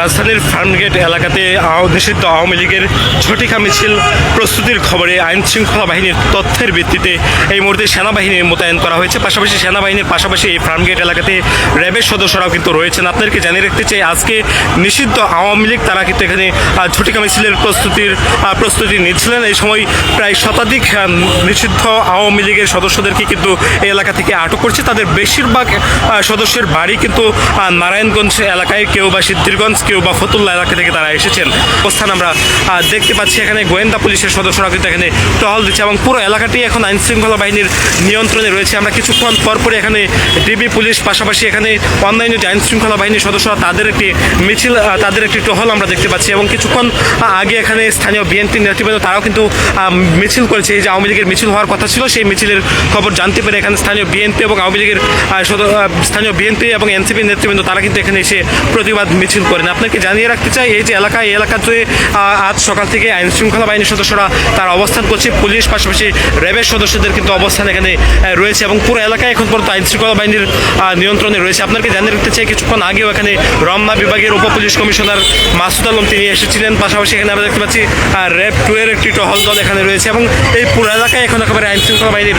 রাজধানীর ফার্মগেট এলাকাতে নিষিদ্ধ আওয়ামী লীগের ঝটিকা মিছিল প্রস্তুতির খবরে আইন শৃঙ্খলা বাহিনীর তথ্যের ভিত্তিতে এই মুহূর্তে সেনাবাহিনী মোতায়েন করা হয়েছে। পাশাপাশি সেনাবাহিনীর পাশাপাশি এই ফার্মগেট এলাকাতে র্যাবের সদস্যরাও কিন্তু রয়েছেন। আপনাদেরকে জানিয়ে রাখতে চাই, আজকে নিষিদ্ধ আওয়ামী লীগ, তারা কিন্তু এখানে ঝটিকা মিছিলের প্রস্তুতির প্রস্তুতি নিচ্ছিলেন। এই সময় প্রায় শতাধিক নিষিদ্ধ আওয়ামী লীগের সদস্যদেরকে কিন্তু এই এলাকা থেকে আটক করছে। তাদের বেশিরভাগ সদস্যের বাড়ি কিন্তু নারায়ণগঞ্জ এলাকায়, কেউ বা সিদ্ধিরগঞ্জ কেউ বা ফতুল্লা এলাকা থেকে তারা এসেছেন। অবস্থান আমরা দেখতে পাচ্ছি এখানে গোয়েন্দা পুলিশের সদস্যরা কিন্তু এখানে টহল দিচ্ছে এবং পুরো এলাকাটি এখন আইন শৃঙ্খলা বাহিনীর নিয়ন্ত্রণে রয়েছে। আমরা কিছুক্ষণ পরপরই এখানে ডিবি পুলিশ পাশাপাশি এখানে অনলাইনে যে আইন শৃঙ্খলা বাহিনীর সদস্যরা, তাদের একটি মিছিল তাদের একটি টহল আমরা দেখতে পাচ্ছি এবং কিছুক্ষণ আগে এখানে স্থানীয় বিএনপি নেতৃবৃন্দ তারাও কিন্তু মিছিল করেছে। এই যে আওয়ামী লীগের মিছিল হওয়ার কথা ছিল, সেই মিছিলের খবর জানতে পেরে এখানে স্থানীয় বিএনপি এবং আওয়ামী লীগের স্থানীয় বিএনপি এবং এনসিপি নেতৃবৃন্দ তারা কিন্তু এখানে এসে প্রতিবাদ মিছিল করেন আপনাকে জানিয়ে রাখতে চাই, এই যে এলাকা এলাকাতে আজ সকাল থেকে আইন শৃঙ্খলা বাহিনীর সদস্যরা তার অবস্থান করছে, পুলিশ পাশাপাশি র্যাবের সদস্যদের কিন্তু অবস্থান এখানে রয়েছে এবং পুরো এলাকায় এখন পর্যন্ত আইন শৃঙ্খলা বাহিনীর নিয়ন্ত্রণে রয়েছে। আপনাকে জানিয়ে রাখতে চাই, কিছুক্ষণ আগেও এখানে রমনা বিভাগের উপ পুলিশ কমিশনার মাসুদ আলম তিনি এসেছিলেন। পাশাপাশি এখানে আমরা দেখতে পাচ্ছি র্যাব টু এর একটি টহল দল এখানে রয়েছে এবং এই পুরো এলাকায় এখন একেবারে আইন শৃঙ্খলা বাহিনীর